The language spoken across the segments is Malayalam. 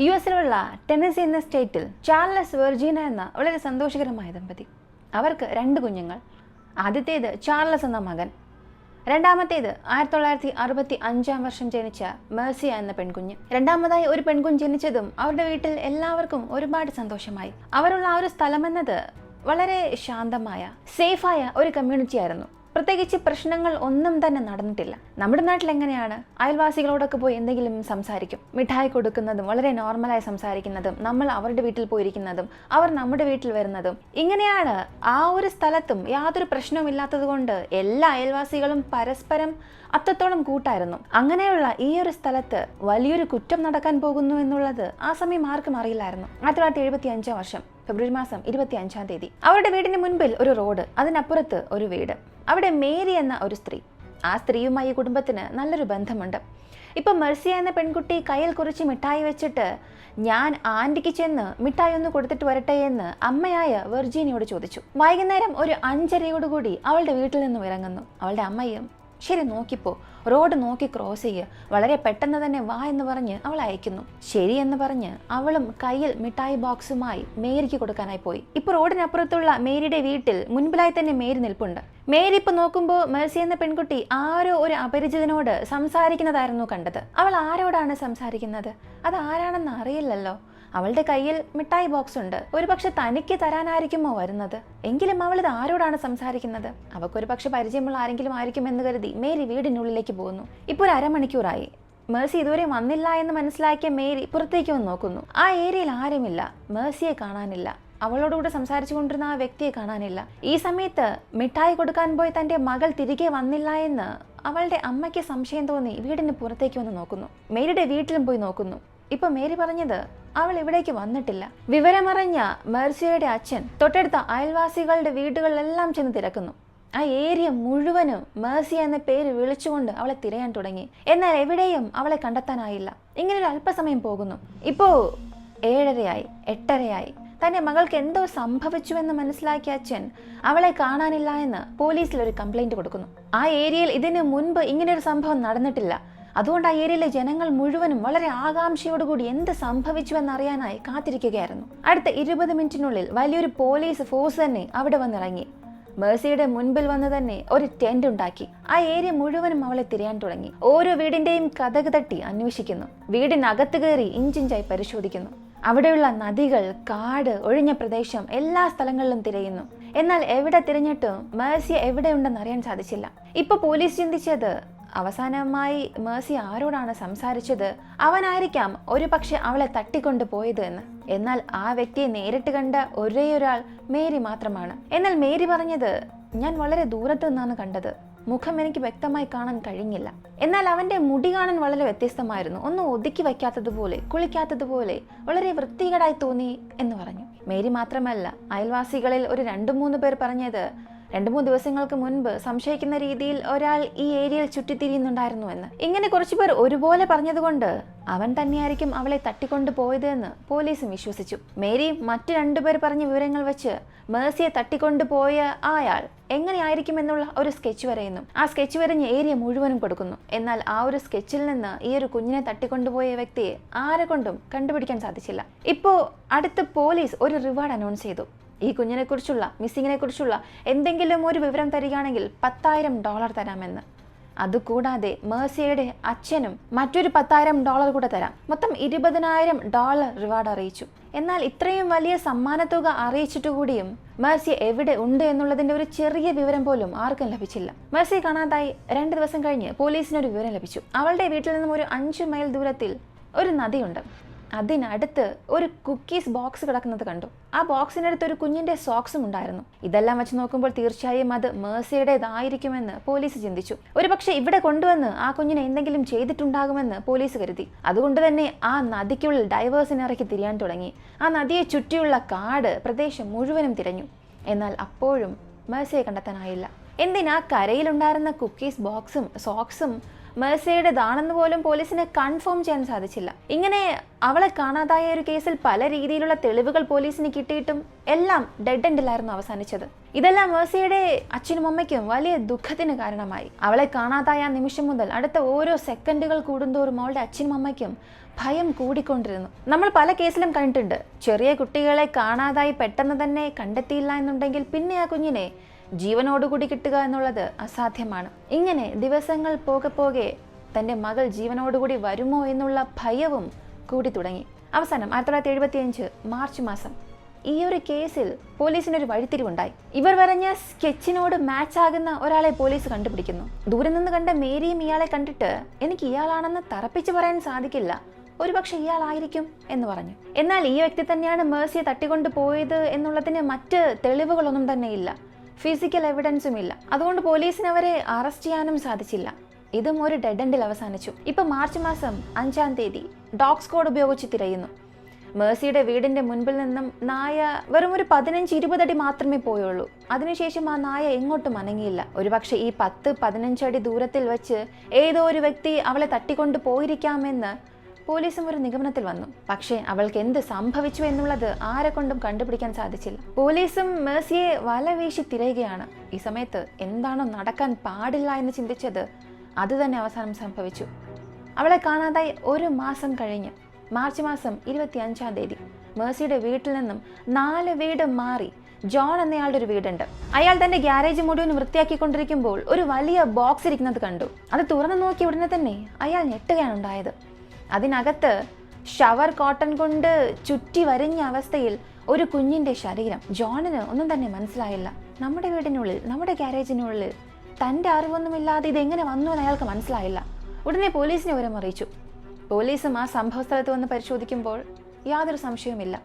യു എസിലുള്ള ടെന്നസി എന്ന സ്റ്റേറ്റിൽ ചാർലസ് വെർജീന എന്ന വളരെ സന്തോഷകരമായ ദമ്പതി. അവർക്ക് രണ്ട് കുഞ്ഞുങ്ങൾ. ആദ്യത്തേത് ചാർലസ് എന്ന മകൻ. രണ്ടാമത്തേത് ആയിരത്തി തൊള്ളായിരത്തി അറുപത്തി അഞ്ചാം വർഷം ജനിച്ച മേഴ്സിയ എന്ന പെൺകുഞ്ഞ്. രണ്ടാമതായി ഒരു പെൺകുഞ്ഞ് ജനിച്ചതും അവരുടെ വീട്ടിൽ എല്ലാവർക്കും ഒരുപാട് സന്തോഷമായി. അവരുള്ള ആ ഒരു സ്ഥലമെന്നത് വളരെ ശാന്തമായ സേഫായ ഒരു കമ്മ്യൂണിറ്റി ആയിരുന്നു. പ്രത്യേകിച്ച് പ്രശ്നങ്ങൾ ഒന്നും തന്നെ നടന്നിട്ടില്ല. നമ്മുടെ നാട്ടിൽ എങ്ങനെയാണ്? അയൽവാസികളോടൊക്കെ പോയി എന്തെങ്കിലും സംസാരിക്കും. മിഠായി കൊടുക്കുന്നതും വളരെ നോർമലായി സംസാരിക്കുന്നതും നമ്മൾ അവരുടെ വീട്ടിൽ പോയിരിക്കുന്നതും അവർ നമ്മുടെ വീട്ടിൽ വരുന്നതും. ഇങ്ങനെയാണ് ആ ഒരു സ്ഥലത്തും യാതൊരു പ്രശ്നവും ഇല്ലാത്തതുകൊണ്ട് എല്ലാ അയൽവാസികളും പരസ്പരം അത്രത്തോളം കൂട്ടായിരുന്നു. അങ്ങനെയുള്ള ഈ ഒരു സ്ഥലത്ത് വലിയൊരു കുറ്റം നടക്കാൻ പോകുന്നു എന്നുള്ളത് ആ സമയം ആർക്കും അറിയില്ലായിരുന്നു. ആയിരത്തി തൊള്ളായിരത്തി എഴുപത്തി അഞ്ചാം വർഷം. ഫെബ്രുവരി മാസം ഇരുപത്തി അഞ്ചാം തീയതി. അവരുടെ വീടിന് മുൻപിൽ ഒരു റോഡ് അതിനപ്പുറത്ത് ഒരു വീട്. അവിടെ മേരി എന്ന ഒരു സ്ത്രീ. ആ സ്ത്രീയുമായി ഈ കുടുംബത്തിന് നല്ലൊരു ബന്ധമുണ്ട്. ഇപ്പൊ മെർസിയ എന്ന പെൺകുട്ടി കയ്യിൽ കുറിച്ച് മിഠായി വെച്ചിട്ട് ഞാൻ ആന്റിക്ക് ചെന്ന് മിഠായി ഒന്ന് കൊടുത്തിട്ട് വരട്ടെ എന്ന് അമ്മയായ വെർജീനിയോട് ചോദിച്ചു. വൈകുന്നേരം ഒരു അഞ്ചരയോടുകൂടി അവളുടെ വീട്ടിൽ നിന്നും ഇറങ്ങുന്നു. അവളുടെ അമ്മയും ശരി നോക്കിപ്പോ. റോഡ് നോക്കി ക്രോസ് ചെയ്യുക വളരെ പെട്ടെന്ന് തന്നെ വാ എന്ന് പറഞ്ഞ് അവൾ അയക്കുന്നു. ശരി എന്ന് പറഞ്ഞ് അവളും കയ്യിൽ മിഠായി ബോക്സുമായി മേരിക്ക് കൊടുക്കാനായി പോയി. ഇപ്പൊ റോഡിനപ്പുറത്തുള്ള മേരിയുടെ വീട്ടിൽ മുൻപിലായി തന്നെ മേരി നിൽപ്പുണ്ട്. മേരി ഇപ്പൊ നോക്കുമ്പോൾ മേഴ്സി എന്ന പെൺകുട്ടി ആരോ ഒരു അപരിചിതനോട് സംസാരിക്കുന്നതായിരുന്നു കണ്ടത്. അവൾ ആരോടാണ് സംസാരിക്കുന്നത്? അത് ആരാണെന്ന് അറിയില്ലല്ലോ. അവളുടെ കയ്യിൽ മിഠായി ബോക്സ് ഉണ്ട്. ഒരുപക്ഷെ തനിക്ക് തരാനായിരിക്കുമോ വരുന്നത്? എങ്കിലും അവൾ ഇത് ആരോടാണ് സംസാരിക്കുന്നത്? അവക്കൊരു പക്ഷെ പരിചയമുള്ള ആരെങ്കിലും ആയിരിക്കും എന്ന് കരുതി മേരി വീടിനുള്ളിലേക്ക് പോകുന്നു. ഇപ്പോൾ ഒരു അരമണിക്കൂറായി. മേഴ്സി ഇതുവരെ വന്നില്ല എന്ന് മനസ്സിലാക്കിയ മേരി പുറത്തേക്ക് വന്ന് നോക്കുന്നു. ആ ഏരിയയിൽ ആരുമില്ല. മേഴ്സിയെ കാണാനില്ല. അവളോടുകൂടെ സംസാരിച്ചു കൊണ്ടിരുന്ന ആ വ്യക്തിയെ കാണാനില്ല. ഈ സമയത്ത് മിഠായി കൊടുക്കാൻ പോയി തന്റെ മകൾ തിരികെ വന്നില്ല എന്ന് അവളുടെ അമ്മയ്ക്ക് സംശയം തോന്നി വീടിന് പുറത്തേക്ക് വന്ന് നോക്കുന്നു. മേരിയുടെ വീട്ടിലും പോയി നോക്കുന്നു. ഇപ്പൊ മേരി പറഞ്ഞത് അവൾ ഇവിടേക്ക് വന്നിട്ടില്ല. വിവരമറിഞ്ഞ മെർസിയയുടെ അച്ഛൻ തൊട്ടടുത്ത അയൽവാസികളുടെ വീടുകളിലെല്ലാം ചെന്ന് തിരക്കുന്നു. ആ ഏരിയ മുഴുവനും മേഴ്സി എന്ന പേര് വിളിച്ചുകൊണ്ട് അവളെ തിരയാൻ തുടങ്ങി. എന്നാൽ എവിടെയും അവളെ കണ്ടെത്താനായില്ല. ഇങ്ങനെ ഒരു അല്പസമയം പോകുന്നു. ഇപ്പോ ഏഴരയായി എട്ടരയായി. തന്റെ മകൾക്ക് എന്തോ സംഭവിച്ചുവെന്ന് മനസ്സിലാക്കിയ അച്ഛൻ അവളെ കാണാനില്ല എന്ന് പോലീസിൽ ഒരു കംപ്ലൈന്റ് കൊടുക്കുന്നു. ആ ഏരിയയിൽ ഇതിനു മുൻപ് ഇങ്ങനൊരു സംഭവം നടന്നിട്ടില്ല. അതുകൊണ്ട് ആ ഏരിയയിലെ ജനങ്ങൾ മുഴുവനും വളരെ ആകാംക്ഷയോടുകൂടി എന്ത് സംഭവിച്ചുവെന്നറിയാനായി കാത്തിരിക്കുകയായിരുന്നു. അടുത്ത ഇരുപത് മിനിറ്റിനുള്ളിൽ വലിയൊരു പോലീസ് ഫോഴ്സ് തന്നെ അവിടെ വന്നിറങ്ങി. മേഴ്സിയുടെ മുൻപിൽ വന്ന് തന്നെ ഒരു ടെന്റ് ഉണ്ടാക്കി. ആ ഏരിയ മുഴുവനും അവളെ തിരയാൻ തുടങ്ങി. ഓരോ വീടിന്റെയും കഥക് തട്ടി അന്വേഷിക്കുന്നു. വീടിനകത്ത് കയറി ഇഞ്ചിഞ്ചായി പരിശോധിക്കുന്നു. അവിടെയുള്ള നദികൾ കാട് ഒഴിഞ്ഞ പ്രദേശം എല്ലാ സ്ഥലങ്ങളിലും തിരയുന്നു. എന്നാൽ എവിടെ തിരഞ്ഞിട്ടും മേഴ്സിയ എവിടെയുണ്ടെന്ന് അറിയാൻ സാധിച്ചില്ല. ഇപ്പൊ പോലീസ് ചിന്തിച്ചത് അവസാനമായി മേഴ്സി ആരോടാണ് സംസാരിച്ചത്? അവനായിരിക്കാം ഒരു പക്ഷെ അവളെ തട്ടിക്കൊണ്ട് പോയത് എന്ന്. എന്നാൽ ആ വ്യക്തിയെ നേരിട്ട് കണ്ട ഒരേയൊരാൾ മേരി മാത്രമാണ്. എന്നാൽ മേരി പറഞ്ഞത് ഞാൻ വളരെ ദൂരത്തു നിന്നാണ് കണ്ടത്. മുഖം എനിക്ക് വ്യക്തമായി കാണാൻ കഴിഞ്ഞില്ല. എന്നാൽ അവന്റെ മുടി കാണാൻ വളരെ വ്യത്യസ്തമായിരുന്നു. ഒന്നും ഒതുക്കി വയ്ക്കാത്തതുപോലെ കുളിക്കാത്തതുപോലെ വളരെ വൃത്തികേടായി തോന്നി എന്ന് പറഞ്ഞു. മേരി മാത്രമല്ല അയൽവാസികളിൽ ഒരു രണ്ടു മൂന്ന് പേർ പറഞ്ഞത് രണ്ടു മൂന്ന് ദിവസങ്ങൾക്ക് മുൻപ് സംശയിക്കുന്ന രീതിയിൽ ഒരാൾ ഈ ഏരിയയിൽ ചുറ്റിത്തിരിയുന്നുണ്ടായിരുന്നു എന്ന്. ഇങ്ങനെ കുറച്ചു പേർ ഒരുപോലെ പറഞ്ഞതുകൊണ്ട് അവൻ തന്നെയായിരിക്കും അവളെ തട്ടിക്കൊണ്ട് പോയത് എന്ന് പോലീസും വിശ്വസിച്ചു. മേരി മറ്റു രണ്ടുപേർ പറഞ്ഞ വിവരങ്ങൾ വെച്ച് മേഴ്സിയെ തട്ടിക്കൊണ്ട് പോയ ആയാൾ എങ്ങനെയായിരിക്കും എന്നുള്ള ഒരു സ്കെച്ച് വരയുന്നു. ആ സ്കെച്ച് വരഞ്ഞ് ഏരിയ മുഴുവനും കൊടുക്കുന്നു. എന്നാൽ ആ ഒരു സ്കെച്ചിൽ നിന്ന് ഈ ഒരു കുഞ്ഞിനെ തട്ടിക്കൊണ്ടുപോയ വ്യക്തിയെ ആരെ കൊണ്ടും കണ്ടുപിടിക്കാൻ സാധിച്ചില്ല. ഇപ്പോ അടുത്ത് പോലീസ് ഒരു റിവാർഡ് അനൗൺസ് ചെയ്തു. ഈ കുഞ്ഞിനെക്കുറിച്ചുള്ള കുറിച്ചുള്ള മിസ്സിങ്ങിനെ കുറിച്ചുള്ള എന്തെങ്കിലും ഒരു വിവരം തരികയാണെങ്കിൽ പത്തായിരം ഡോളർ തരാമെന്ന്. അതുകൂടാതെ മേഴ്സിയയുടെ അച്ഛനും മറ്റൊരു പത്തായിരം ഡോളർ കൂടെ തരാം. മൊത്തം ഇരുപതിനായിരം ഡോളർ റിവാർഡ് അറിയിച്ചു. എന്നാൽ ഇത്രയും വലിയ സമ്മാനത്തുക അറിയിച്ചിട്ട് കൂടിയും മേഴ്സി എവിടെ ഉണ്ട് എന്നുള്ളതിന്റെ ഒരു ചെറിയ വിവരം പോലും ആർക്കും ലഭിച്ചില്ല. മേഴ്സി കാണാതായി രണ്ട് ദിവസം കഴിഞ്ഞ് പോലീസിനൊരു വിവരം ലഭിച്ചു. അവളുടെ വീട്ടിൽ നിന്നും ഒരു അഞ്ച് മൈൽ ദൂരത്തിൽ ഒരു നദിയുണ്ട്. അതിനടുത്ത് ഒരു കുക്കീസ് ബോക്സ് കിടക്കുന്നത് കണ്ടു. ആ ബോക്സിനടുത്ത് ഒരു കുഞ്ഞിന്റെ സോക്സും ഉണ്ടായിരുന്നു. ഇതെല്ലാം വെച്ച് നോക്കുമ്പോൾ തീർച്ചയായും അത് മേഴ്സിയുടേതായിരിക്കുമെന്ന് പോലീസ് ചിന്തിച്ചു. ഒരുപക്ഷേ ഇവിടെ കൊണ്ടുവന്ന് ആ കുഞ്ഞിനെ എന്തെങ്കിലും ചെയ്തിട്ടുണ്ടാകുമെന്ന് പോലീസ് കരുതി. അതുകൊണ്ട് തന്നെ ആ നദിക്കുള്ളിൽ ഡൈവേഴ്സിനെ ഇറക്കി തിരിയാൻ തുടങ്ങി. ആ നദിയെ ചുറ്റിയുള്ള കാട് പ്രദേശം മുഴുവനും തിരഞ്ഞു. എന്നാൽ അപ്പോഴും മേഴ്സിയെ കണ്ടെത്താനായില്ല. എന്തിനാ കരയിലുണ്ടായിരുന്ന കുക്കീസ് ബോക്സും സോക്സും മേഴ്സയുടേതാണെന്ന് പോലും പോലീസിന് കൺഫേം ചെയ്യാൻ സാധിച്ചില്ല. ഇങ്ങനെ അവളെ കാണാതായ ഒരു കേസിൽ പല രീതിയിലുള്ള തെളിവുകൾ പോലീസിന് കിട്ടിയിട്ടും എല്ലാം ഡെഡ് എൻഡിലായിരുന്നു അവസാനിച്ചത്. ഇതെല്ലാം മേഴ്സിയുടെ അച്ഛനും അമ്മയ്ക്കും വലിയ ദുഃഖത്തിന് കാരണമായി. അവളെ കാണാതായ നിമിഷം മുതൽ അടുത്ത ഓരോ സെക്കൻഡുകൾ കൂടുന്തോറും അവളുടെ അച്ഛനും അമ്മയ്ക്കും ഭയം കൂടിക്കൊണ്ടിരുന്നു. നമ്മൾ പല കേസിലും കണ്ടിട്ടുണ്ട്. ചെറിയ കുട്ടികളെ കാണാതായി പെട്ടെന്ന് തന്നെ കണ്ടെത്തിയില്ല എന്നുണ്ടെങ്കിൽ പിന്നെ ആ കുഞ്ഞിനെ ജീവനോടുകൂടി കിട്ടുക എന്നുള്ളത് അസാധ്യമാണ്. ഇങ്ങനെ ദിവസങ്ങൾ പോകെ പോകെ തന്റെ മകൾ ജീവനോടുകൂടി വരുമോ എന്നുള്ള ഭയവും കൂടി തുടങ്ങി. അവസാനം ആയിരത്തി തൊള്ളായിരത്തി എഴുപത്തി അഞ്ച് മാർച്ച് മാസം ഈ ഒരു കേസിൽ പോലീസിനൊരു വഴിത്തിരിവുണ്ടായി. ഇവർ വരഞ്ഞ സ്കെച്ചിനോട് മാച്ച് ആകുന്ന ഒരാളെ പോലീസ് കണ്ടുപിടിക്കുന്നു. ദൂരെ നിന്ന് കണ്ട മേരിയും ഇയാളെ കണ്ടിട്ട് എനിക്ക് ഇയാളാണെന്ന് തറപ്പിച്ചു പറയാൻ സാധിക്കില്ല. ഒരുപക്ഷെ ഇയാളായിരിക്കും എന്ന് പറഞ്ഞു. എന്നാൽ ഈ വ്യക്തി തന്നെയാണ് മേഴ്സിയെ തട്ടിക്കൊണ്ട് പോയത് എന്നുള്ളതിന് മറ്റ് തെളിവുകളൊന്നും തന്നെ ഇല്ല ഫിസിക്കൽ എവിഡൻസും ഇല്ല. അതുകൊണ്ട് പോലീസിന് അവരെ അറസ്റ്റ് ചെയ്യാനും സാധിച്ചില്ല. ഇതും ഒരു ഡെഡ് എൻഡിൽ അവസാനിച്ചു. ഇപ്പൊ മാർച്ച് മാസം അഞ്ചാം തീയതി ഡോഗ് സ്കോഡ് ഉപയോഗിച്ച് തിരയുന്നു. മേഴ്സിയുടെ വീടിന്റെ മുൻപിൽ നിന്നും നായ വെറും ഒരു പതിനഞ്ച് ഇരുപതടി മാത്രമേ പോയുള്ളൂ. അതിനുശേഷം ആ നായ എങ്ങോട്ടും അനങ്ങിയില്ല. ഒരുപക്ഷെ ഈ പത്ത് പതിനഞ്ചടി ദൂരത്തിൽ വെച്ച് ഏതോ ഒരു വ്യക്തി അവളെ തട്ടിക്കൊണ്ട് പോയിരിക്കാമെന്ന് പോലീസും ഒരു നിഗമനത്തിൽ വന്നു. പക്ഷേ അവൾക്ക് എന്ത് സംഭവിച്ചു എന്നുള്ളത് ആരെ കൊണ്ടും കണ്ടുപിടിക്കാൻ സാധിച്ചില്ല. പോലീസും മേഴ്സിയെ വല വീശി തിരയുകയാണ്. ഈ സമയത്ത് എന്താണോ നടക്കാൻ പാടില്ല എന്ന് ചിന്തിച്ചത് അത് തന്നെ അവസാനം സംഭവിച്ചു. അവളെ കാണാതായി ഒരു മാസം കഴിഞ്ഞ്. മാർച്ച് മാസം ഇരുപത്തി അഞ്ചാം തീയതി. മേഴ്സിയുടെ വീട്ടിൽ നിന്നും നാല് വീട് മാറി. ജോൺ എന്നയാളുടെ ഒരു വീടുണ്ട്. അയാൾ തന്റെ ഗ്യാരേജ് മുഴുവൻ വൃത്തിയാക്കിക്കൊണ്ടിരിക്കുമ്പോൾ ഒരു വലിയ ബോക്സ് ഇരിക്കുന്നത് കണ്ടു. അത് തുറന്നു നോക്കിയ ഉടനെ തന്നെ അയാൾ ഞെട്ടുകയാണ് ഉണ്ടായത് അതിനകത്ത് ഷവർ കോട്ടൺ കൊണ്ട് ചുറ്റി വരഞ്ഞ അവസ്ഥയിൽ ഒരു കുഞ്ഞിന്റെ ശരീരം. ജോണിന് ഒന്നും തന്നെ മനസ്സിലായില്ല. നമ്മുടെ വീടിനുള്ളിൽ നമ്മുടെ ഗ്യാരേജിനുള്ളിൽ തന്റെ അറിവൊന്നുമില്ലാതെ ഇത് എങ്ങനെ വന്നു എന്ന് അയാൾക്ക് മനസ്സിലായില്ല. ഉടനെ പോലീസിനെ വിവരം അറിയിച്ചു. പോലീസും ആ സംഭവ സ്ഥലത്ത് വന്ന് പരിശോധിക്കുമ്പോൾ യാതൊരു സംശയവുമില്ല.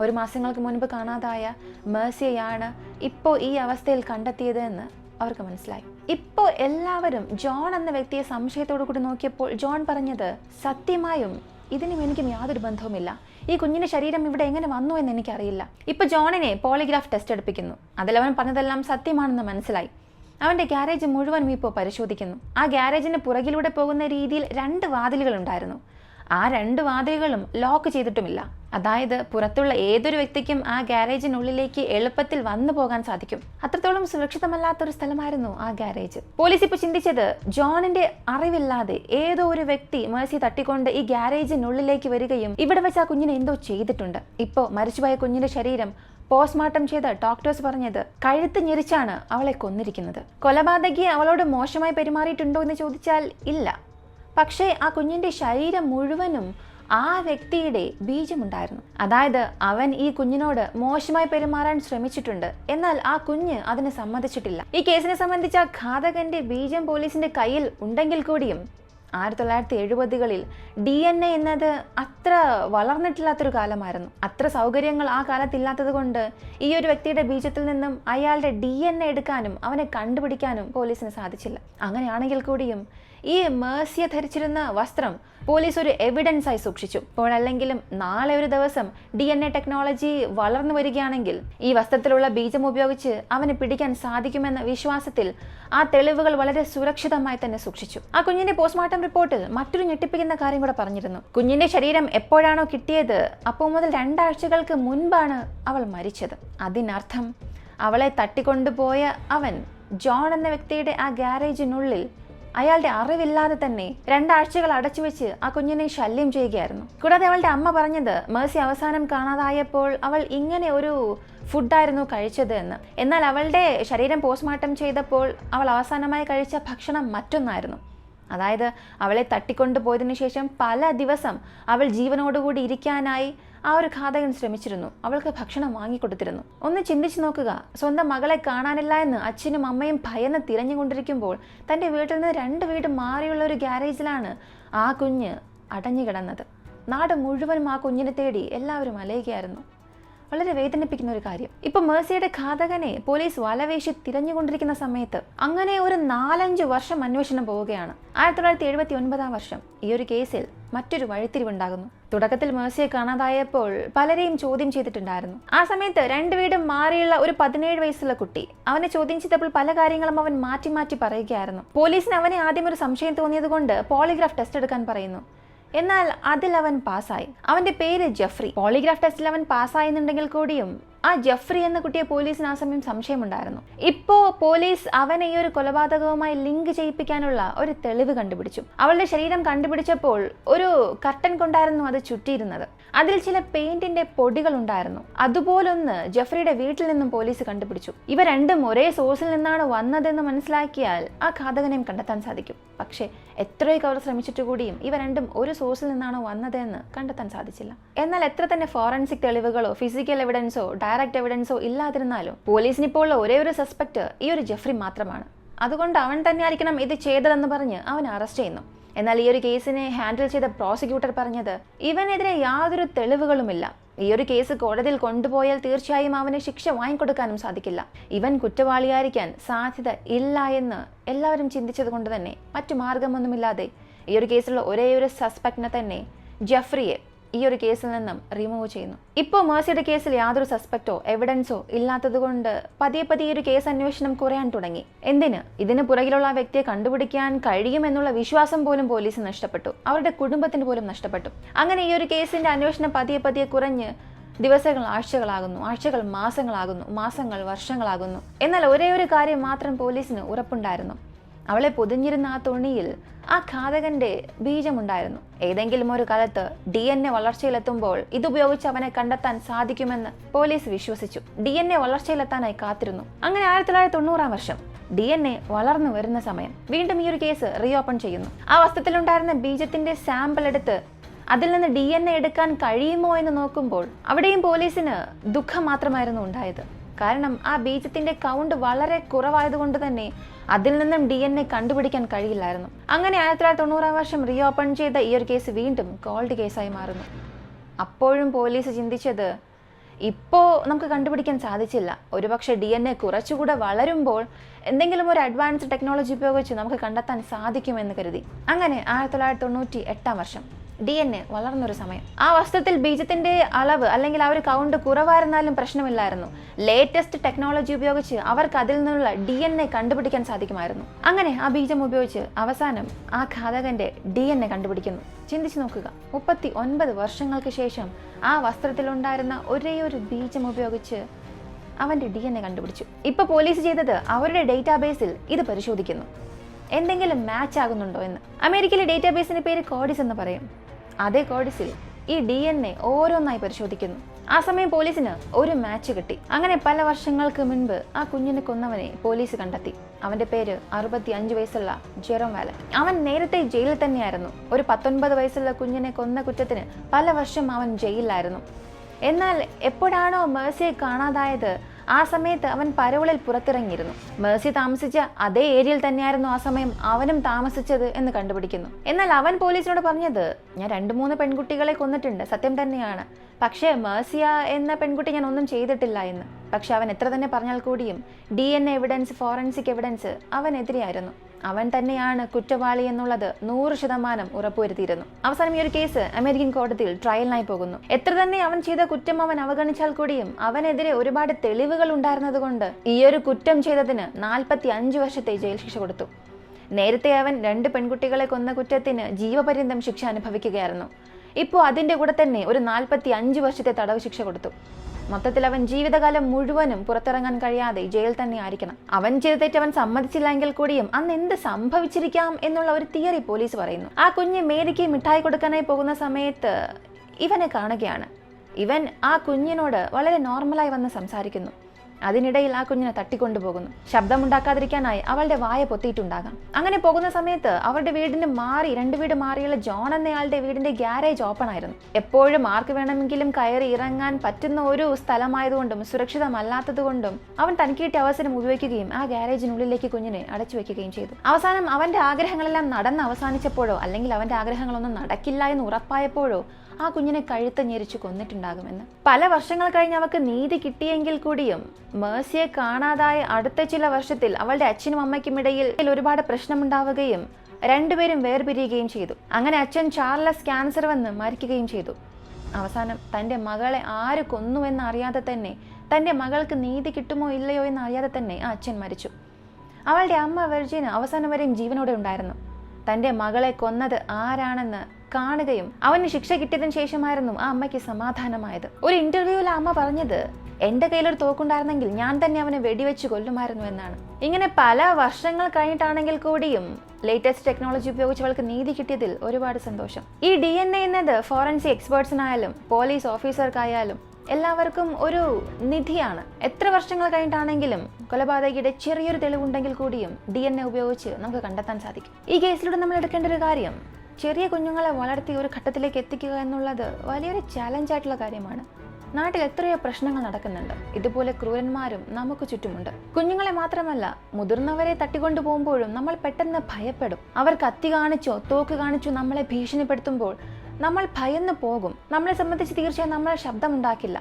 ഒരു മാസങ്ങൾക്ക് മുൻപ് കാണാതായ മേഴ്സിയെയാണ് ഇപ്പോൾ ഈ അവസ്ഥയിൽ കണ്ടെത്തിയത് എന്ന് അവർക്ക് മനസ്സിലായി. ഇപ്പോൾ എല്ലാവരും ജോൺ എന്ന വ്യക്തിയെ സംശയത്തോടു കൂടി നോക്കിയപ്പോൾ ജോൺ പറഞ്ഞത് സത്യമായും ഇതിനും എനിക്കും യാതൊരു ബന്ധവുമില്ല. ഈ കുഞ്ഞിന്റെ ശരീരം ഇവിടെ എങ്ങനെ വന്നു എന്ന് എനിക്കറിയില്ല. ഇപ്പൊ ജോണിനെ പോളിഗ്രാഫ് ടെസ്റ്റ് എടുപ്പിക്കുന്നു. അതിലവൻ പറഞ്ഞതെല്ലാം സത്യമാണെന്ന് മനസ്സിലായി. അവന്റെ ഗ്യാരേജ് മുഴുവനും ഇപ്പോൾ പരിശോധിക്കുന്നു. ആ ഗ്യാരേജിന് പുറകിലൂടെ പോകുന്ന രീതിയിൽ രണ്ട് വാതിലുകൾ ഉണ്ടായിരുന്നു. ആ രണ്ട് വാതിലുകളും ലോക്ക് ചെയ്തിട്ടുമില്ല. അതായത് പുറത്തുള്ള ഏതൊരു വ്യക്തിക്കും ആ ഗ്യാരേജിനുള്ളിലേക്ക് എളുപ്പത്തിൽ വന്നു പോകാൻ സാധിക്കും. അത്രത്തോളം സുരക്ഷിതമല്ലാത്തൊരു സ്ഥലമായിരുന്നു ആ ഗ്യാരേജ്. പോലീസ് ഇപ്പോൾ ചിന്തിച്ചത് ജോണിന്റെ അറിവില്ലാതെ ഏതോ ഒരു വ്യക്തി മേഴ്സി തട്ടിക്കൊണ്ട് ഈ ഗ്യാരേജിനുള്ളിലേക്ക് വരികയും ഇവിടെ വെച്ച് ആ കുഞ്ഞിനെ എന്തോ ചെയ്തിട്ടുണ്ട്. ഇപ്പോൾ മരിച്ചുപോയ കുഞ്ഞിന്റെ ശരീരം പോസ്റ്റ്മോർട്ടം ചെയ്ത ഡോക്ടേഴ്സ് പറഞ്ഞത് കഴുത്ത് ഞെരിച്ചാണ് അവളെ കൊന്നിരിക്കുന്നത്. കൊലപാതകി അവളോട് മോശമായി പെരുമാറിയിട്ടുണ്ടോ എന്ന് ചോദിച്ചാൽ ഇല്ല. പക്ഷേ ആ കുഞ്ഞിന്റെ ശരീരം മുഴുവനും ആ വ്യക്തിയുടെ ബീജമുണ്ടായിരുന്നു. അതായത് അവൻ ഈ കുഞ്ഞിനോട് മോശമായി പെരുമാറാൻ ശ്രമിച്ചിട്ടുണ്ട്. എന്നാൽ ആ കുഞ്ഞ് അതിന് സമ്മതിച്ചിട്ടില്ല. ഈ കേസിനെ സംബന്ധിച്ച ഘാതകന്റെ ബീജം പോലീസിന്റെ കയ്യിൽ ഉണ്ടെങ്കിൽ കൂടിയും ആയിരത്തി തൊള്ളായിരത്തി എഴുപതുകളിൽ ഡി എൻ എ എന്നത് അത്ര വളർന്നിട്ടില്ലാത്തൊരു കാലമായിരുന്നു. അത്ര സൗകര്യങ്ങൾ ആ കാലത്തില്ലാത്തത് കൊണ്ട് ഈ ഒരു വ്യക്തിയുടെ ബീജത്തിൽ നിന്നും അയാളുടെ ഡി എൻ എ എടുക്കാനും അവനെ കണ്ടുപിടിക്കാനും പോലീസിന് സാധിച്ചില്ല. അങ്ങനെയാണെങ്കിൽ കൂടിയും ഈ മേഴ്സിയെ ധരിച്ചിരുന്ന വസ്ത്രം പോലീസ് ഒരു എവിഡൻസ് ആയി സൂക്ഷിച്ചു. ഇപ്പോഴല്ലെങ്കിലും നാളെ ഒരു ദിവസം ഡി എൻ എ ടെക്നോളജി വളർന്നു വരികയാണെങ്കിൽ ഈ വസ്ത്രത്തിലുള്ള ബീജം ഉപയോഗിച്ച് അവനെ പിടിക്കാൻ സാധിക്കുമെന്ന വിശ്വാസത്തിൽ ആ തെളിവുകൾ വളരെ സുരക്ഷിതമായി തന്നെ സൂക്ഷിച്ചു. ആ കുഞ്ഞിന്റെ പോസ്റ്റ്മോർട്ടം റിപ്പോർട്ടിൽ മറ്റൊരു ഞെട്ടിപ്പിക്കുന്ന കാര്യം കൂടെ പറഞ്ഞിരുന്നു. കുഞ്ഞിന്റെ ശരീരം എപ്പോഴാണോ കിട്ടിയത് അപ്പോൾ മുതൽ രണ്ടാഴ്ചകൾക്ക് മുൻപാണ് അവൾ മരിച്ചത്. അതിനർത്ഥം അവളെ തട്ടിക്കൊണ്ടുപോയ അവൻ ജോൺ എന്ന വ്യക്തിയുടെ ആ ഗ്യാരേജിനുള്ളിൽ അയാളുടെ അറിവില്ലാതെ തന്നെ രണ്ടാഴ്ചകൾ അടച്ചുവെച്ച് ആ കുഞ്ഞിനെ ശല്യം ചെയ്യുകയായിരുന്നു. കൂടാതെ അവളുടെ അമ്മ പറഞ്ഞത് മേഴ്സി അവസാനം കാണാതായപ്പോൾ അവൾ ഇങ്ങനെ ഒരു ഫുഡായിരുന്നു കഴിച്ചത് എന്ന്. എന്നാൽ അവളുടെ ശരീരം പോസ്റ്റ്മോർട്ടം ചെയ്തപ്പോൾ അവൾ അവസാനമായി കഴിച്ച ഭക്ഷണം മറ്റൊന്നായിരുന്നു. അതായത് അവളെ തട്ടിക്കൊണ്ടുപോയതിനു ശേഷം പല ദിവസം അവൾ ജീവനോടുകൂടി ഇരിക്കാനായി ആ ഒരു ഘാതകൻ ശ്രമിച്ചിരുന്നു. അവൾക്ക് ഭക്ഷണം വാങ്ങിക്കൊടുത്തിരുന്നു. ഒന്ന് ചിന്തിച്ചു നോക്കുക. സ്വന്തം മകളെ കാണാനില്ല എന്ന് അച്ഛനും അമ്മയും ഭയന്ന് തിരഞ്ഞുകൊണ്ടിരിക്കുമ്പോൾ തന്റെ വീട്ടിൽ നിന്ന് രണ്ട് വീട് മാറിയുള്ള ഒരു ഗ്യാരേജിലാണ് ആ കുഞ്ഞ് അടഞ്ഞു കിടന്നത് നാട് മുഴുവനും ആ കുഞ്ഞിനെ തേടി എല്ലാവരും അലയുകയായിരുന്നു. വളരെ വേദനിപ്പിക്കുന്ന ഒരു കാര്യം. ഇപ്പൊ മേഴ്സിയുടെ ഘാതകനെ പോലീസ് വലവേശി തിരഞ്ഞുകൊണ്ടിരിക്കുന്ന സമയത്ത് അങ്ങനെ ഒരു നാലഞ്ച് വർഷം അന്വേഷണം പോവുകയാണ്. ആയിരത്തി തൊള്ളായിരത്തി എഴുപത്തി ഒൻപതാം വർഷം ഈ ഒരു കേസിൽ മറ്റൊരു വഴിത്തിരിവുണ്ടാകുന്നു. തുടക്കത്തിൽ മേഴ്സിയെ കാണാതായപ്പോൾ പലരെയും ചോദ്യം ചെയ്തിട്ടുണ്ടായിരുന്നു. ആ സമയത്ത് രണ്ട് വീടും മാറിയുള്ള ഒരു പതിനേഴ് വയസ്സുള്ള കുട്ടി അവനെ ചോദ്യം ചെയ്തപ്പോൾ പല കാര്യങ്ങളും അവൻ മാറ്റി മാറ്റി പറയുകയായിരുന്നു. പോലീസിന് അവനെ ആദ്യം ഒരു സംശയം തോന്നിയത് കൊണ്ട് പോളിഗ്രാഫ് ടെസ്റ്റ് എടുക്കാൻ പറയുന്നു. എന്നാൽ അതിൽ അവൻ പാസ്സായി. അവന്റെ പേര് ജഫ്രി. പോളിഗ്രാഫ് ടെസ്റ്റിൽ അവൻ പാസ്സായെന്നുണ്ടെങ്കിൽ കൂടിയും ആ ജെഫ്രി എന്ന കുട്ടിയെ പോലീസിന് ആ സമയം സംശയമുണ്ടായിരുന്നു. ഇപ്പോ പോലീസ് അവനെ ഈ ഒരു കൊലപാതകവുമായി ലിങ്ക് ചെയ്യിപ്പിക്കാനുള്ള ഒരു തെളിവ് കണ്ടുപിടിച്ചു. അവളുടെ ശരീരം കണ്ടുപിടിച്ചപ്പോൾ ഒരു കർട്ടൻ കൊണ്ടായിരുന്നു അത് ചുറ്റിയിരുന്നത്. അതിൽ ചില പെയിന്റിന്റെ പൊടികൾ ഉണ്ടായിരുന്നു അതുപോലൊന്ന് ജെഫ്രിയുടെ വീട്ടിൽ നിന്നും പോലീസ് കണ്ടുപിടിച്ചു. ഇവ രണ്ടും ഒരേ സോഴ്സിൽ നിന്നാണ് വന്നതെന്ന് മനസ്സിലാക്കിയാൽ ആ ഘാതകനെയും കണ്ടെത്താൻ സാധിക്കും. പക്ഷേ എത്രയൊക്കെ അവർ ശ്രമിച്ചിട്ട് കൂടിയും ഇവ രണ്ടും ഒരു സോഴ്സിൽ നിന്നാണോ വന്നതെന്ന് കണ്ടെത്താൻ സാധിച്ചില്ല. എന്നാൽ എത്ര തന്നെ ഫോറൻസിക് തെളിവുകളോ ഫിസിക്കൽ എവിഡൻസോ ഡയറക്റ്റ് എവിഡൻസോ ഇല്ലാതിരുന്നാലും പോലീസിന് ഇപ്പോൾ ഉള്ള ഒരേ ഒരു സസ്പെക്ട് ഈ ഒരു ജെഫ്രി മാത്രമാണ്. അതുകൊണ്ട് അവൻ തന്നെ ആയിരിക്കണം ഇത് ചെയ്തതെന്ന് പറഞ്ഞ് അവൻ അറസ്റ്റ് ചെയ്യുന്നു. എന്നാൽ ഈ ഒരു കേസിനെ ഹാൻഡിൽ ചെയ്ത പ്രോസിക്യൂട്ടർ പറഞ്ഞത് ഇവനെതിരെ യാതൊരു തെളിവുകളുമില്ല. ഈ ഒരു കേസ് കോടതിയിൽ കൊണ്ടുപോയാൽ തീർച്ചയായും അവന് ശിക്ഷ വാങ്ങിക്കൊടുക്കാനും സാധിക്കില്ല. ഇവൻ കുറ്റവാളിയായിരിക്കാൻ സാധ്യത ഇല്ല എന്ന് എല്ലാവരും ചിന്തിച്ചത് കൊണ്ട് തന്നെ മറ്റു മാർഗമൊന്നുമില്ലാതെ ഈ ഒരു കേസിലുള്ള ഒരേ ഒരു സസ്പെക്ടിനെ തന്നെ ജഫ്രിയെ ഈ ഒരു കേസിൽ നിന്നും റിമൂവ് ചെയ്യുന്നു. ഇപ്പോൾ മേഴ്സിയുടെ കേസിൽ യാതൊരു സസ്പെക്റ്റോ എവിഡൻസോ ഇല്ലാത്തതുകൊണ്ട് പതിയെ പതിയെ ഒരു കേസ് അന്വേഷണം കുറയാൻ തുടങ്ങി. എന്തിന്? ഇതിന് പുറകിലുള്ള വ്യക്തിയെ കണ്ടുപിടിക്കാൻ കഴിയുമെന്നുള്ള വിശ്വാസം പോലും പോലീസ് നഷ്ടപ്പെട്ടു. അവരുടെ കുടുംബത്തിന് പോലും നഷ്ടപ്പെട്ടു. അങ്ങനെ ഈ ഒരു കേസിന്റെ അന്വേഷണം പതിയെ പതിയെ കുറഞ്ഞ് ദിവസങ്ങൾ ആഴ്ചകളാകുന്നു. ആഴ്ചകൾ മാസങ്ങളാകുന്നു. മാസങ്ങൾ വർഷങ്ങളാകുന്നു. എന്നാൽ ഒരേ ഒരു കാര്യം മാത്രം പോലീസിന് ഉറപ്പുണ്ടായിരുന്നു. അവളെ പൊതിഞ്ഞിരുന്ന ആ തുണിയിൽ ആ ഘാതകന്റെ ബീജമുണ്ടായിരുന്നു. ഏതെങ്കിലും ഒരു കാലത്ത് ഡി എൻ എ വളർച്ചയിലെത്തുമ്പോൾ ഇതുപയോഗിച്ച് അവനെ കണ്ടെത്താൻ സാധിക്കുമെന്ന് പോലീസ് വിശ്വസിച്ചു. ഡി എൻ എ വളർച്ചയിലെത്താനായി കാത്തിരുന്നു. അങ്ങനെ ആയിരത്തി തൊള്ളായിരത്തി തൊണ്ണൂറാം വർഷം ഡി എൻ എ വളർന്നു വരുന്ന സമയം വീണ്ടും ഈ ഒരു കേസ് റീഓപ്പൺ ചെയ്യുന്നു. ആ വസ്തുത്തിലുണ്ടായിരുന്ന ബീജത്തിന്റെ സാമ്പിൾ എടുത്ത് അതിൽ നിന്ന് ഡി എൻ എ എടുക്കാൻ കഴിയുമോ എന്ന് നോക്കുമ്പോൾ അവിടെയും പോലീസിന് ദുഃഖം മാത്രമായിരുന്നു ഉണ്ടായത്. കാരണം ആ ബീജത്തിന്റെ കൗണ്ട് വളരെ കുറവായതുകൊണ്ട് തന്നെ അതിൽ നിന്നും ഡി എൻ എ കണ്ടുപിടിക്കാൻ കഴിയില്ലായിരുന്നു. അങ്ങനെ ആയിരത്തി തൊള്ളായിരത്തി തൊണ്ണൂറാം വർഷം റീ ഓപ്പൺ ചെയ്ത ഈ ഒരു കേസ് വീണ്ടും കോൾഡ് കേസായി മാറുന്നു. അപ്പോഴും പോലീസ് ചിന്തിച്ചത് ഇപ്പോൾ നമുക്ക് കണ്ടുപിടിക്കാൻ സാധിച്ചില്ല. ഒരുപക്ഷെ ഡി എൻ എ കുറച്ചുകൂടെ വളരുമ്പോൾ എന്തെങ്കിലും ഒരു അഡ്വാൻസ്ഡ് ടെക്നോളജി ഉപയോഗിച്ച് നമുക്ക് കണ്ടെത്താൻ സാധിക്കുമെന്ന് കരുതി. അങ്ങനെ ആയിരത്തി തൊള്ളായിരത്തി തൊണ്ണൂറ്റി എട്ടാം വർഷം ഡി എൻ എ വളർന്നൊരു സമയം. ആ വസ്ത്രത്തിൽ ബീജത്തിന്റെ അളവ് അല്ലെങ്കിൽ ആ ഒരു കൗണ്ട് കുറവായിരുന്നാലും പ്രശ്നമില്ലായിരുന്നു. ലേറ്റസ്റ്റ് ടെക്നോളജി ഉപയോഗിച്ച് അവർക്ക് അതിൽ നിന്നുള്ള ഡി എൻ എ കണ്ടുപിടിക്കാൻ സാധിക്കുമായിരുന്നു. അങ്ങനെ ആ ബീജം ഉപയോഗിച്ച് അവസാനം ആ ഘാതകന്റെ ഡി എൻ എ കണ്ടുപിടിക്കുന്നു. ചിന്തിച്ചു നോക്കുക. മുപ്പത്തി ഒൻപത് വർഷങ്ങൾക്ക് ശേഷം ആ വസ്ത്രത്തിലുണ്ടായിരുന്ന ഒരേ ഒരു ബീജം ഉപയോഗിച്ച് അവന്റെ ഡി എൻ എ കണ്ടുപിടിച്ചു. ഇപ്പൊ പോലീസ് ചെയ്തത് അവരുടെ ഡേറ്റാബേസിൽ ഇത് പരിശോധിക്കുന്നു. എന്തെങ്കിലും മാച്ച് ആകുന്നുണ്ടോ എന്ന്. അമേരിക്കയിലെ ഡേറ്റാബേസിന്റെ പേര് കോഡിസ് എന്ന് പറയും. അതേ കോഡിസിൽ ഈ ഡി എൻ എ ഓരോന്നായി പരിശോധിക്കുന്നു. ആ സമയം പോലീസിന് ഒരു മാച്ച് കിട്ടി. അങ്ങനെ പല വർഷങ്ങൾക്ക് മുൻപ് ആ കുഞ്ഞിനെ കൊന്നവനെ പോലീസ് കണ്ടെത്തി. അവന്റെ പേര് അറുപത്തി അഞ്ച് വയസ്സുള്ള ജെറോം വാലൻ അവൻ നേരത്തെ ജയിലിൽ തന്നെയായിരുന്നു. ഒരു പത്തൊൻപത് വയസ്സുള്ള കുഞ്ഞിനെ കൊന്ന കുറ്റത്തിന് പല വർഷം അവൻ ജയിലിലായിരുന്നു. എന്നാൽ എപ്പോഴാണോ മേഴ്സിയെ കാണാതായത് ആ സമയത്ത് അവൻ പരവളിൽ പുറത്തിറങ്ങിയിരുന്നു. മേഴ്സി താമസിച്ച അതേ ഏരിയയിൽ തന്നെയായിരുന്നു ആ സമയം അവനും താമസിച്ചത് എന്ന് കണ്ടുപിടിക്കുന്നു. എന്നാൽ അവൻ പോലീസിനോട് പറഞ്ഞത് ഞാൻ രണ്ട് മൂന്ന് പെൺകുട്ടികളെ കൊന്നിട്ടുണ്ട് സത്യം തന്നെയാണ്. പക്ഷേ മേഴ്സിയ എന്ന പെൺകുട്ടി ഞാൻ ഒന്നും ചെയ്തിട്ടില്ല എന്ന്. പക്ഷെ അവൻ എത്ര തന്നെ പറഞ്ഞാൽ കൂടിയും D N evidence forensic evidence അവനെതിരെയായിരുന്നു. അവൻ തന്നെയാണ് കുറ്റവാളി എന്നുള്ളത് നൂറ് ശതമാനം ഉറപ്പുവരുത്തിയിരുന്നു. അവസാനം ഈ ഒരു കേസ് അമേരിക്കൻ കോടതിയിൽ ട്രയലിനായി പോകുന്നു. എത്ര തന്നെ അവൻ ചെയ്ത കുറ്റം അവൻ അവഗണിച്ചാൽ കൂടിയും അവനെതിരെ ഒരുപാട് തെളിവുകൾ ഉണ്ടായിരുന്നതുകൊണ്ട് ഈ ഒരു കുറ്റം ചെയ്തതിന് നാൽപ്പത്തി അഞ്ച് വർഷത്തെ ജയിൽ ശിക്ഷ കൊടുത്തു. നേരത്തെ അവൻ രണ്ട് പെൺകുട്ടികളെ കൊന്ന കുറ്റത്തിന് ജീവപര്യന്തം ശിക്ഷ അനുഭവിക്കുകയായിരുന്നു. ഇപ്പോൾ അതിന്റെ കൂടെ തന്നെ ഒരു നാൽപ്പത്തി അഞ്ച് വർഷത്തെ തടവ് ശിക്ഷ കൊടുത്തു. മൊത്തത്തിൽ അവൻ ജീവിതകാലം മുഴുവനും പുറത്തിറങ്ങാൻ കഴിയാതെ ജയിൽ തന്നെ ആയിരിക്കണം. അവൻ ചെയ്ത തെറ്റ് അവൻ സമ്മതിച്ചില്ലെങ്കിൽ കൂടിയും അന്ന് എന്ത് സംഭവിച്ചിരിക്കാം എന്നുള്ള ഒരു തിയറി പോലീസ് പറയുന്നു. ആ കുഞ്ഞ് മേരിക്ക് മിഠായി കൊടുക്കാനായി പോകുന്ന സമയത്ത് ഇവനെ കാണുകയാണ്. ഇവൻ ആ കുഞ്ഞിനോട് വളരെ നോർമലായി വന്ന് സംസാരിക്കുന്നു. അതിനിടയിൽ ആ കുഞ്ഞിനെ തട്ടിക്കൊണ്ടുപോകുന്നു. ശബ്ദമുണ്ടാക്കാതിരിക്കാനായി അവളുടെ വായ പൊത്തിയിട്ടുണ്ടാകാം. അങ്ങനെ പോകുന്ന സമയത്ത് അവരുടെ വീടിന് മാറി രണ്ട് വീട് മാറിയുള്ള ജോൺ എന്നയാളുടെ വീടിന്റെ ഗ്യാരേജ് ഓപ്പൺ ആയിരുന്നു. എപ്പോഴും ആർക്ക് വേണമെങ്കിലും കയറി ഇറങ്ങാൻ പറ്റുന്ന ഒരു സ്ഥലമായതുകൊണ്ടും സുരക്ഷിതമല്ലാത്തതുകൊണ്ടും അവൻ തനിക്ക് കിട്ടിയ അവസരം ഉപയോഗിക്കുകയും ആ ഗ്യാരേജിനുള്ളിലേക്ക് കുഞ്ഞിനെ അടച്ചു വെക്കുകയും ചെയ്തു. അവസാനം അവന്റെ ആഗ്രഹങ്ങളെല്ലാം നടന്ന് അവസാനിച്ചപ്പോഴോ അല്ലെങ്കിൽ അവന്റെ ആഗ്രഹങ്ങളൊന്നും നടക്കില്ല എന്ന് ഉറപ്പായപ്പോഴോ ആ കുഞ്ഞിനെ കഴുത്ത് ഞെരിച്ചു കൊന്നിട്ടുണ്ടാകുമെന്ന്. പല വർഷങ്ങൾ കഴിഞ്ഞ് അവൾക്ക് നീതി കിട്ടിയെങ്കിൽ കൂടിയും മേഴ്സിയെ കാണാതായ അടുത്ത ചില വർഷത്തിൽ അവളുടെ അച്ഛനും അമ്മയ്ക്കും ഇടയിൽ ഒരുപാട് പ്രശ്നമുണ്ടാവുകയും രണ്ടുപേരും വേർപിരിയുകയും ചെയ്തു. അങ്ങനെ അച്ഛൻ ചാർലസ് ക്യാൻസർ വന്ന് മരിക്കുകയും ചെയ്തു. അവസാനം തന്റെ മകളെ ആര് കൊന്നുവെന്ന് അറിയാതെ തന്നെ തന്റെ മകൾക്ക് നീതി കിട്ടുമോ ഇല്ലയോ എന്ന് അറിയാതെ തന്നെ ആ അച്ഛൻ മരിച്ചു. അവളുടെ അമ്മ വെർജിന് അവസാനം വരെയും ജീവനോടെ ഉണ്ടായിരുന്നു. തന്റെ മകളെ കൊന്നത് ആരാണെന്ന് കാണുകയും അവന് ശിക്ഷ കിട്ടിയതിന് ശേഷമായിരുന്നു ആ അമ്മയ്ക്ക് സമാധാനമായത്. ഒരു ഇന്റർവ്യൂവിൽ അമ്മ പറഞ്ഞത് എന്റെ കയ്യിലൊരു തോക്കുണ്ടായിരുന്നെങ്കിൽ ഞാൻ തന്നെ അവനെ വെടിവെച്ച് കൊല്ലുമായിരുന്നു എന്നാണ്. ഇങ്ങനെ പല വർഷങ്ങൾ കഴിഞ്ഞിട്ടാണെങ്കിൽ കൂടിയും ലേറ്റസ്റ്റ് ടെക്നോളജി ഉപയോഗിച്ച് അവൾക്ക് നീതി കിട്ടിയതിൽ ഒരുപാട് സന്തോഷം. ഈ ഡി എൻ എ എന്നത് ഫോറൻസിക് എക്സ്പേർട്സിനായാലും പോലീസ് ഓഫീസർക്കായാലും എല്ലാവർക്കും ഒരു നിധിയാണ്. എത്ര വർഷങ്ങൾ കഴിഞ്ഞിട്ടാണെങ്കിലും കൊലപാതകിയുടെ ചെറിയൊരു തെളിവുണ്ടെങ്കിൽ കൂടിയും ഡി എൻ എ ഉപയോഗിച്ച് നമുക്ക് കണ്ടെത്താൻ സാധിക്കും. ഈ കേസിലൂടെ നമ്മൾ എടുക്കേണ്ട ഒരു കാര്യം ചെറിയ കുഞ്ഞുങ്ങളെ വളർത്തി ഒരു ഘട്ടത്തിലേക്ക് എത്തിക്കുക എന്നുള്ളത് വലിയൊരു ചാലഞ്ചായിട്ടുള്ള കാര്യമാണ്. നാട്ടിൽ എത്രയോ പ്രശ്നങ്ങൾ നടക്കുന്നുണ്ട്. ഇതുപോലെ ക്രൂരന്മാരും നമുക്ക് ചുറ്റുമുണ്ട്. കുഞ്ഞുങ്ങളെ മാത്രമല്ല മുതിർന്നവരെ തട്ടിക്കൊണ്ടു പോകുമ്പോഴും നമ്മൾ പെട്ടെന്ന് ഭയപ്പെടും. അവർ കത്തി കാണിച്ചോ തോക്ക് കാണിച്ചോ നമ്മളെ ഭീഷണിപ്പെടുത്തുമ്പോൾ നമ്മൾ ഭയന്ന് പോകും. നമ്മളെ സംബന്ധിച്ച് തീർച്ചയായും നമ്മൾ ശബ്ദമുണ്ടാക്കില്ല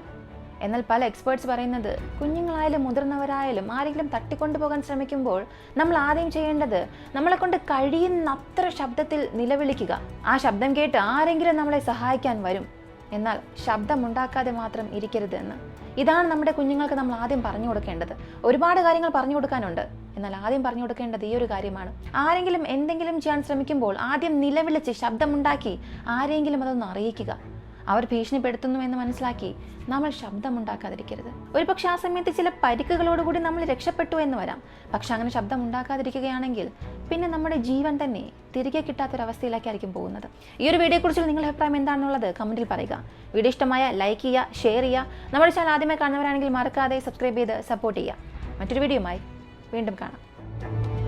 എന്നാൽ പല എക്സ്പേർട്സ് പറയുന്നത് കുഞ്ഞുങ്ങളായാലും മുതിർന്നവരായാലും ആരെങ്കിലും തട്ടിക്കൊണ്ടുപോകാൻ ശ്രമിക്കുമ്പോൾ നമ്മൾ ആദ്യം ചെയ്യേണ്ടത് നമ്മളെ കൊണ്ട് കഴിയുന്നത്ര ശബ്ദത്തിൽ നിലവിളിക്കുക. ആ ശബ്ദം കേട്ട് ആരെങ്കിലും നമ്മളെ സഹായിക്കാൻ വരും. എന്നാൽ ശബ്ദമുണ്ടാക്കാതെ മാത്രം ഇരിക്കരുത് എന്ന്. ഇതാണ് നമ്മുടെ കുഞ്ഞുങ്ങൾക്ക് നമ്മൾ ആദ്യം പറഞ്ഞു കൊടുക്കേണ്ടത്. ഒരുപാട് കാര്യങ്ങൾ പറഞ്ഞു കൊടുക്കാനുണ്ട്. എന്നാൽ ആദ്യം പറഞ്ഞു കൊടുക്കേണ്ടത് ഈ ഒരു കാര്യമാണ്. ആരെങ്കിലും എന്തെങ്കിലും ചെയ്യാൻ ശ്രമിക്കുമ്പോൾ ആദ്യം നിലവിളിച്ച് ശബ്ദമുണ്ടാക്കി ആരെങ്കിലും അതൊന്ന് അറിയിക്കുക. അവർ ഭീഷണിപ്പെടുത്തുന്നു എന്ന് മനസ്സിലാക്കി നമ്മൾ ശബ്ദമുണ്ടാക്കാതിരിക്കരുത്. ഒരു പക്ഷെ ആ സമയത്ത് ചില പരിക്കുകളോടുകൂടി നമ്മൾ രക്ഷപ്പെട്ടു എന്ന് വരാം. പക്ഷെ അങ്ങനെ ശബ്ദം ഉണ്ടാക്കാതിരിക്കുകയാണെങ്കിൽ പിന്നെ നമ്മുടെ ജീവൻ തന്നെ തിരികെ കിട്ടാത്തൊരവസ്ഥയിലേക്കായിരിക്കും പോകുന്നത്. ഈ ഒരു വീഡിയോയെക്കുറിച്ച് നിങ്ങളുടെ അഭിപ്രായം എന്താണെന്നുള്ളത് കമന്റിൽ പറയുക. വീഡിയോ ഇഷ്ടമായ ലൈക്ക് ചെയ്യുക ഷെയർ ചെയ്യുക. നമ്മുടെ ചാനൽ ആദ്യമായി കാണുന്നവരാണെങ്കിൽ മറക്കാതെ സബ്സ്ക്രൈബ് ചെയ്ത് സപ്പോർട്ട് ചെയ്യുക. മറ്റൊരു വീഡിയോയുമായി വീണ്ടും കാണാം.